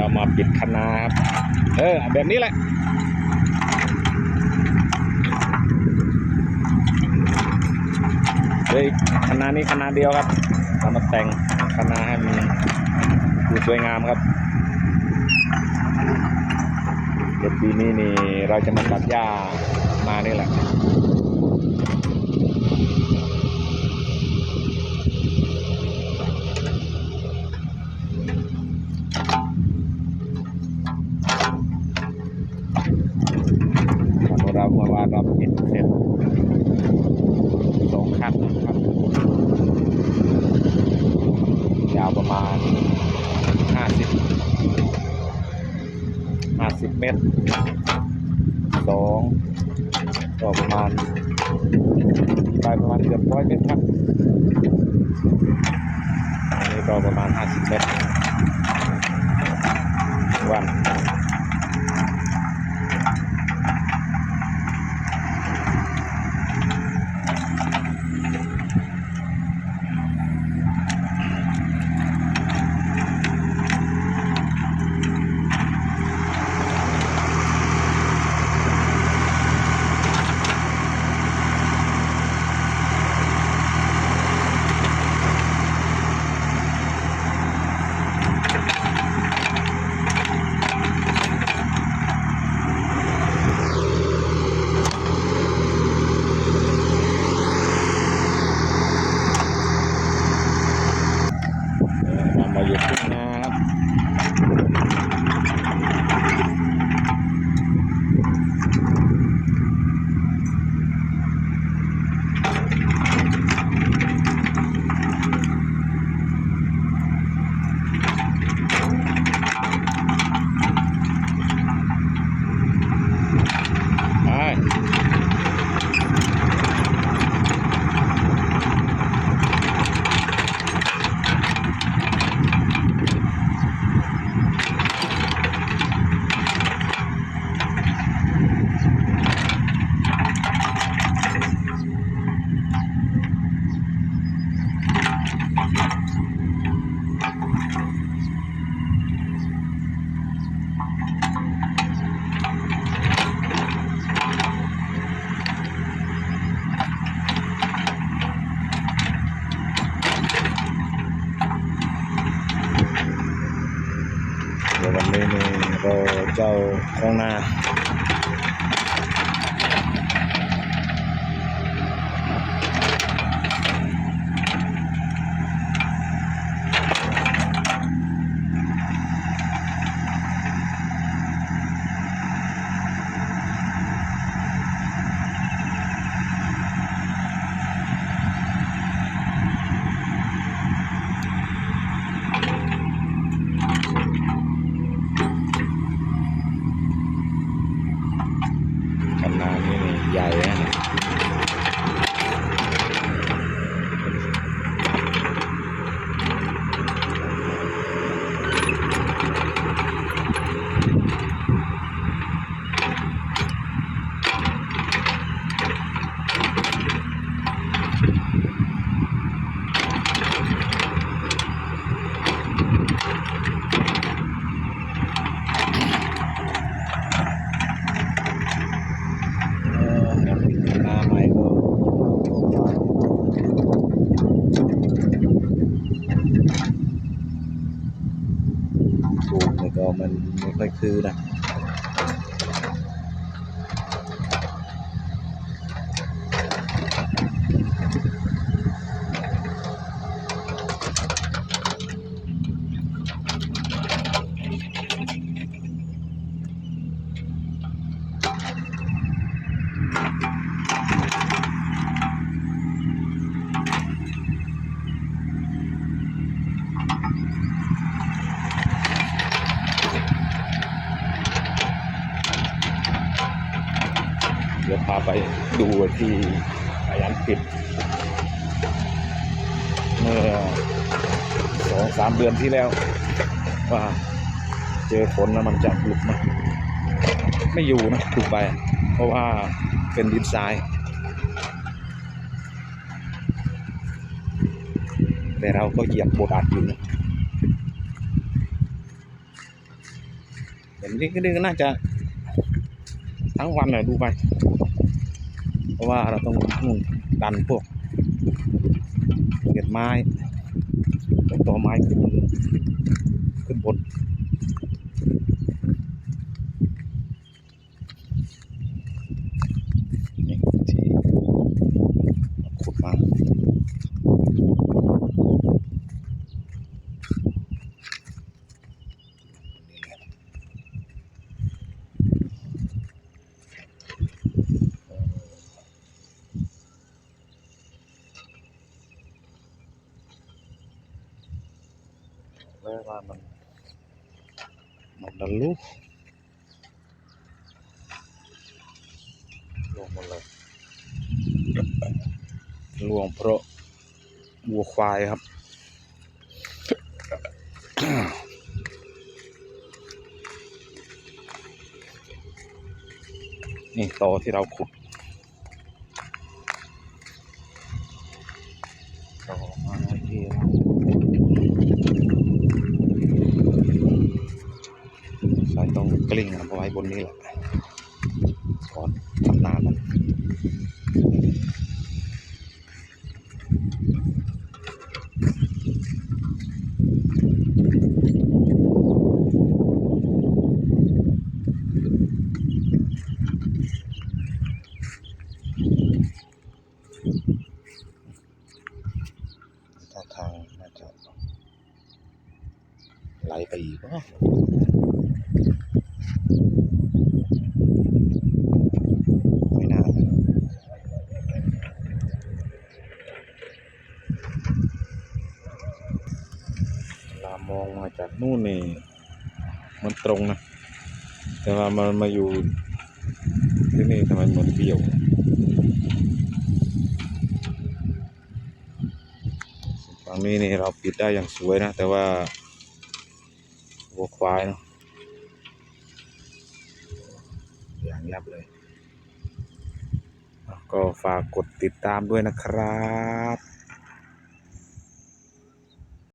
เรามาปิดคณะครับเออแบบนี้แหละเลยคณะนี้คณะเดียวครับเรามาแต่งคณะให้มันดูสวยงามครับเดี๋ยวปีนี้นี่เราจะมาตัดหญ้ามานี่แหละ รอวานเราปิดเสร็จสองคันนะครับ ยาวประมาณห้าสิบห้าสิบเมตรสองก็ประมาณไปประมาณเกือบร้อยเมตรครับอันนี้ก็ประมาณห้าสิบเมตรวัน เราเจ้าของนา คณะนี้นี่ใหญ่นะเนี่ยเออครับปิดคณะใหม่ก็ ถูกนี่ก็มันไม่ค่อยคือนะาไปดูที่อายันปิด เมื่อสองสามเดือนที่แล้ว ว่าเจอฝนแล้วมันจะหลุดมาไม่อยู่นะถูกไป เพราะว่าเป็นดินทรายแต่เราก็เหยียบโบดอัดอยู่นะเห็นนี่ก็นี่ก็น่าจะทั้งวันเลยดูไป ราะว่าเราต้องนุ่นดันพวกเกล็ดไม้ต่อไม้ขึ้นบนขึ้นบนที่ขุดมา แล้วว่ามันมันดันลุกลงหมดเลยลวงเพราะวัวควายครับ นี่ต่อที่เราขุดต่อมาที่เราใส่ตร งกลิ้งเอาไว้บนนี้แหละก่อนทำน้ำมันท่าทางน่าจะไหลไปอีกวะไม่น่านะเวลามองมาจาก นู่นนี่มันตรงนะ แต่ว่ามันมาอยู่ที่นี่ทำไมเหมือนเบี้ยวฝั่งนี้นี่เราปิดได้อย่างสวยนะ แต่ว่าวัวควายเนาะอย่างยับเลย ก็ฝากกดติดตามด้วยนะครับ